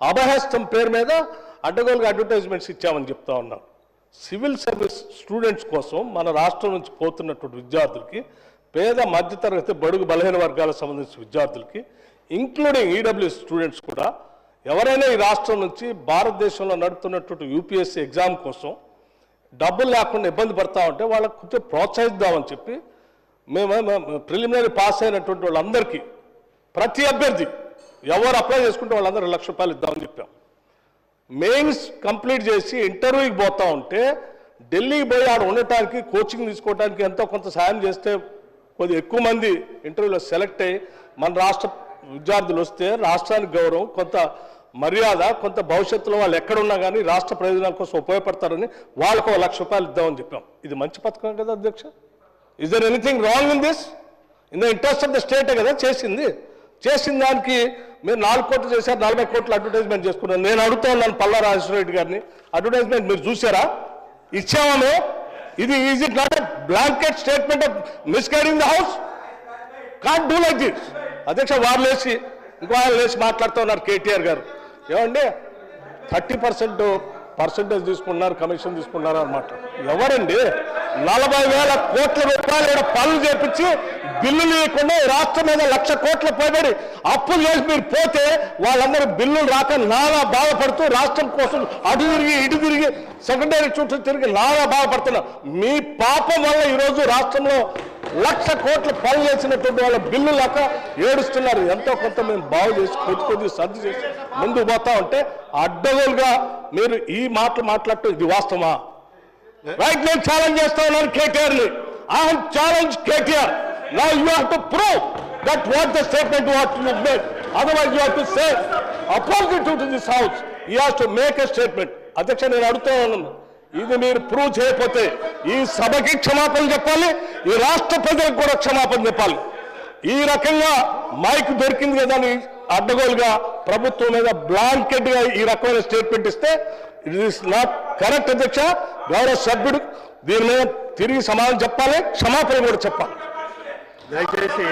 అభహస్తం పేరు మీద అడ్డగోలుగా అడ్వర్టైజ్మెంట్స్ ఇచ్చామని చెప్తా ఉన్నాం. సివిల్ సర్వీస్ స్టూడెంట్స్ కోసం మన రాష్ట్రం నుంచి పోతున్నటువంటి విద్యార్థులకి పేద మధ్యతరగతి బడుగు బలహీన వర్గాలకు సంబంధించిన విద్యార్థులకి ఇంక్లూడింగ్ ఈడబ్ల్యూ స్టూడెంట్స్ కూడా ఎవరైనా ఈ రాష్ట్రం నుంచి భారతదేశంలో నడుపుతున్నటువంటి యూపీఎస్సీ ఎగ్జామ్ కోసం డబ్బులు లేకుండా ఇబ్బంది పడతా ఉంటే వాళ్ళకు కొంచెం ప్రోత్సహిద్దామని చెప్పి మేము ప్రిలిమినరీ పాస్ అయినటువంటి వాళ్ళందరికీ ప్రతి అభ్యర్థి ఎవరు అప్లై చేసుకుంటే వాళ్ళందరూ లక్ష రూపాయలు ఇద్దామని చెప్పాం. మెయిన్స్ కంప్లీట్ చేసి ఇంటర్వ్యూకి పోతా ఉంటే ఢిల్లీకి పోయి ఆడ ఉండటానికి కోచింగ్ తీసుకోవడానికి ఎంతో కొంత సాయం చేస్తే కొద్ది ఎక్కువ మంది ఇంటర్వ్యూలో సెలెక్ట్ అయ్యి మన రాష్ట్ర విద్యార్థులు వస్తే రాష్ట్రానికి గౌరవం కొంత మర్యాద కొంత భవిష్యత్తులో వాళ్ళు ఎక్కడున్నా కానీ రాష్ట్ర ప్రయోజనాల కోసం ఉపయోగపడతారని వాళ్ళకు ఒక లక్ష రూపాయలు ఇద్దామని చెప్పాం. ఇది మంచి పథకం కదా అధ్యక్ష. Is there anything wrong in this in the interest of the స్టేటే కదా చేసింది. చేసిన దానికి మీరు నాలుగు కోట్లు చేశారు నలభై కోట్లు అడ్వర్టైజ్మెంట్ చేసుకున్నారు. నేను అడుగుతా ఉన్నాను పల్లా రాజేశ్వర రెడ్డి గారిని అడ్వర్టైజ్మెంట్ మీరు చూసారా ఇచ్చామో ఇది is it not blanket statement of misguiding the house can do like this అధ్యక్ష వారు లేచి ఇంకో ఆయన లేచి మాట్లాడుతూ ఉన్నారు కేటీఆర్ గారు. ఏమండి? థర్టీ పర్సెంట్ పర్సెంటేజ్ తీసుకున్నారు కమిషన్ తీసుకున్నారు అనమాట ఎవరండి? నలభై వేల కోట్ల రూపాయలు పనులు చేపించి బిల్లులు ఇవ్వకుండా ఈ రాష్ట్రం మీద లక్ష కోట్ల పోయబడి అప్పులు చేసి మీరు పోతే వాళ్ళందరూ బిల్లులు రాక నానా బాధపడుతూ రాష్ట్రం కోసం అటు తిరిగి ఇటు తిరిగి సెకండరీ చుట్టూ తిరిగి నానా బాధపడుతున్నారు. మీ పాపం వల్ల ఈరోజు రాష్ట్రంలో లక్ష కోట్ల పనులు చేసినటువంటి వాళ్ళ బిల్లు లేక ఏడుస్తున్నారు. ఎంతో కొంత మేము బాగు చేసి కొద్ది కొద్ది సర్ది చేసి ముందుకు పోతా ఉంటే అడ్డగోలుగా మీరు ఈ మాటలు మాట్లాడటం ఇది వాస్తవమా? రైట్ నేను ఛాలెంజ్ చేస్తా ఉన్నాను కేటీఆర్ని I challenge KTR. Now you have to prove that what the statement what you made otherwise you have to say opposite to this house you have to make a statement అధ్యక్ష నేను అడుగుతా ఉన్నాను. ఇది మీరు prove చేయకపోతే ఈ సభకి క్షమాపణ చెప్పాలి ఈ రాష్ట్ర ప్రజలకు కూడా క్షమాపణ చెప్పాలి. ఈ రకంగా మైక్ దొరికింది కదా అని అడ్డగోలుగా ప్రభుత్వం మీద బ్లాంకెట్గా ఈ రకమైన స్టేట్మెంట్ ఇస్తే ఇట్ ఈస్ నాట్ కరెక్ట్ అధ్యక్ష. గౌరవ సభ్యుడు దీని మీద తిరిగి సమాధానం చెప్పాలి క్షమాపణ కూడా చెప్పాలి. దయచేసి